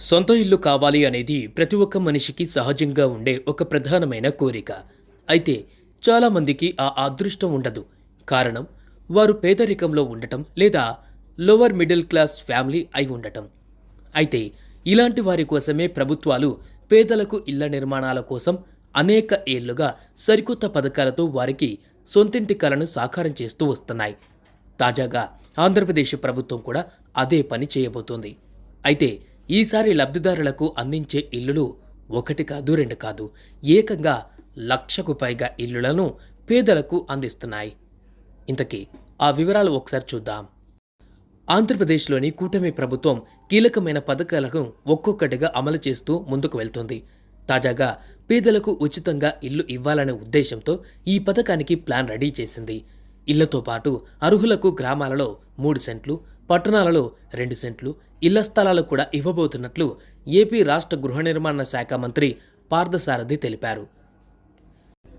సొంత ఇల్లు కావాలి అనేది ప్రతి ఒక్క మనిషికి సహజంగా ఉండే ఒక ప్రధానమైన కోరిక. అయితే చాలామందికి ఆ అదృష్టం ఉండదు. కారణం వారు పేదరికంలో ఉండటం లేదా లోవర్ మిడిల్ క్లాస్ ఫ్యామిలీ అయి ఉండటం. అయితే ఇలాంటి వారి కోసమే ప్రభుత్వాలు పేదలకు ఇళ్ళ నిర్మాణాల కోసం అనేక ఏళ్ళుగా సరికొత్త పథకాలతో వారికి సొంతింటి కలను సాకారం చేస్తూ వస్తున్నాయి. తాజాగా ఆంధ్రప్రదేశ్ ప్రభుత్వం కూడా అదే పని చేయబోతోంది. అయితే ఈసారి లబ్ధిదారులకు అందించే ఇల్లులు ఒకటి కాదు రెండు కాదు ఏకంగా లక్షకు పైగా ఇల్లులను పేదలకు అందిస్తున్నాయి. ఇంతకీ ఆ వివరాలు ఒకసారి చూద్దాం. ఆంధ్రప్రదేశ్లోని కూటమి ప్రభుత్వం కీలకమైన పథకాలను ఒక్కొక్కటిగా అమలు చేస్తూ ముందుకు వెళ్తుంది. తాజాగా పేదలకు ఉచితంగా ఇల్లు ఇవ్వాలనే ఉద్దేశంతో ఈ పథకానికి ప్లాన్ రెడీ చేసింది. ఇళ్ళతో పాటు అర్హులకు గ్రామాలలో మూడు సెంట్లు పట్టణాలలో రెండు సెంట్లు ఇళ్ళ స్థలాలు కూడా ఇవ్వబోతున్నట్లు ఏపీ రాష్ట్ర గృహ నిర్మాణ శాఖ మంత్రి పార్థసారథి తెలిపారు.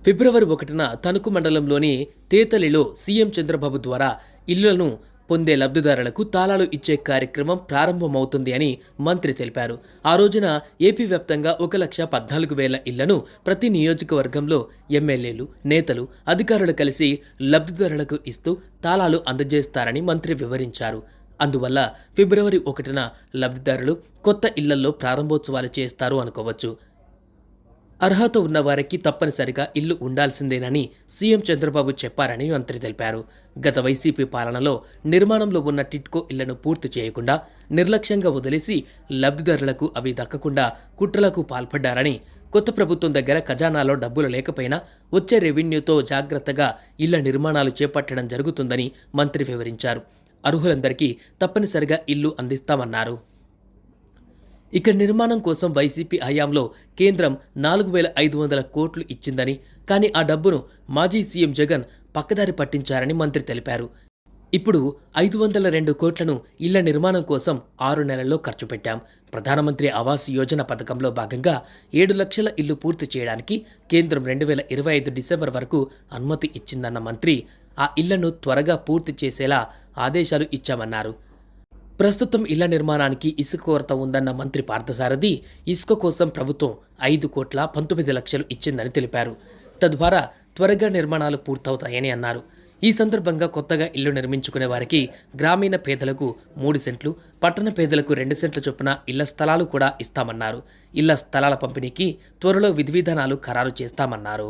ఫిబ్రవరి ఒకటిన తణుకు మండలంలోని తేతలిలో సీఎం చంద్రబాబు ద్వారా ఇళ్ళను పొందే లబ్ధిదారులకు తాళాలు ఇచ్చే కార్యక్రమం ప్రారంభమవుతుంది అని మంత్రి తెలిపారు. ఆ రోజున ఏపీ వ్యాప్తంగా ఒక లక్ష పద్నాలుగు వేల ఇళ్ళను ప్రతి నియోజకవర్గంలో ఎమ్మెల్యేలు నేతలు అధికారులు కలిసి లబ్ధిదారులకు ఇస్తూ తాళాలు అందజేస్తారని మంత్రి వివరించారు. అందువల్ల ఫిబ్రవరి ఒకటిన లబ్ధిదారులు కొత్త ఇళ్ళలో ప్రారంభోత్సవాలు చేస్తారు అనుకోవచ్చు. అర్హత ఉన్నవారికి తప్పనిసరిగా ఇల్లు ఉండాల్సిందేనని సీఎం చంద్రబాబు చెప్పారని మంత్రి తెలిపారు. గత వైసీపీ పాలనలో నిర్మాణంలో ఉన్న టిట్కో ఇళ్ళను పూర్తి చేయకుండా నిర్లక్ష్యంగా వదిలేసి లబ్ధిదారులకు అవి దక్కకుండా కుట్రలకు పాల్పడ్డారని కొత్త ప్రభుత్వం దగ్గర ఖజానాలో డబ్బులు లేకపోయినా వచ్చే రెవెన్యూతో జాగ్రత్తగా ఇళ్ళ నిర్మాణాలు చేపట్టడం జరుగుతుందని మంత్రి వివరించారు. అర్హులందరికీ తప్పనిసరిగా ఇల్లు అందిస్తామన్నారు. ఇక నిర్మాణం కోసం వైసీపీ హయాంలో కేంద్రం నాలుగు వేల ఐదు వందల కోట్లు ఇచ్చిందని కానీ ఆ డబ్బును మాజీ సీఎం జగన్ పక్కదారి పట్టించారని మంత్రి తెలిపారు. ఇప్పుడు ఐదు వందల రెండు కోట్లను ఇళ్ళ నిర్మాణం కోసం ఆరు నెలల్లో ఖర్చు పెట్టాం. ప్రధానమంత్రి ఆవాస్ యోజన పథకంలో భాగంగా ఏడు లక్షల ఇల్లు పూర్తి చేయడానికి కేంద్రం రెండు వేల ఇరవై ఐదు డిసెంబర్ వరకు అనుమతి ఇచ్చిందన్న మంత్రి ఆ ఇళ్ళను త్వరగా పూర్తి చేసేలా ఆదేశాలు ఇచ్చామన్నారు. ప్రస్తుతం ఇళ్ళ నిర్మాణానికి ఇసుక కొరత ఉందన్న మంత్రి పార్థసారథి ఇసుక కోసం ప్రభుత్వం ఐదు కోట్ల పంతొమ్మిది లక్షలు ఇచ్చిందని తెలిపారు. తద్వారా త్వరగా నిర్మాణాలు పూర్తవుతాయని అన్నారు. ఈ సందర్భంగా కొత్తగా ఇల్లు నిర్మించుకునే వారికి గ్రామీణ పేదలకు మూడు సెంట్లు పట్టణ పేదలకు రెండు సెంట్ల చొప్పున ఇళ్ళ స్థలాలు కూడా ఇస్తామన్నారు. ఇళ్ళ స్థలాల పంపిణీకి త్వరలో విధి విధానాలు ఖరారు చేస్తామన్నారు.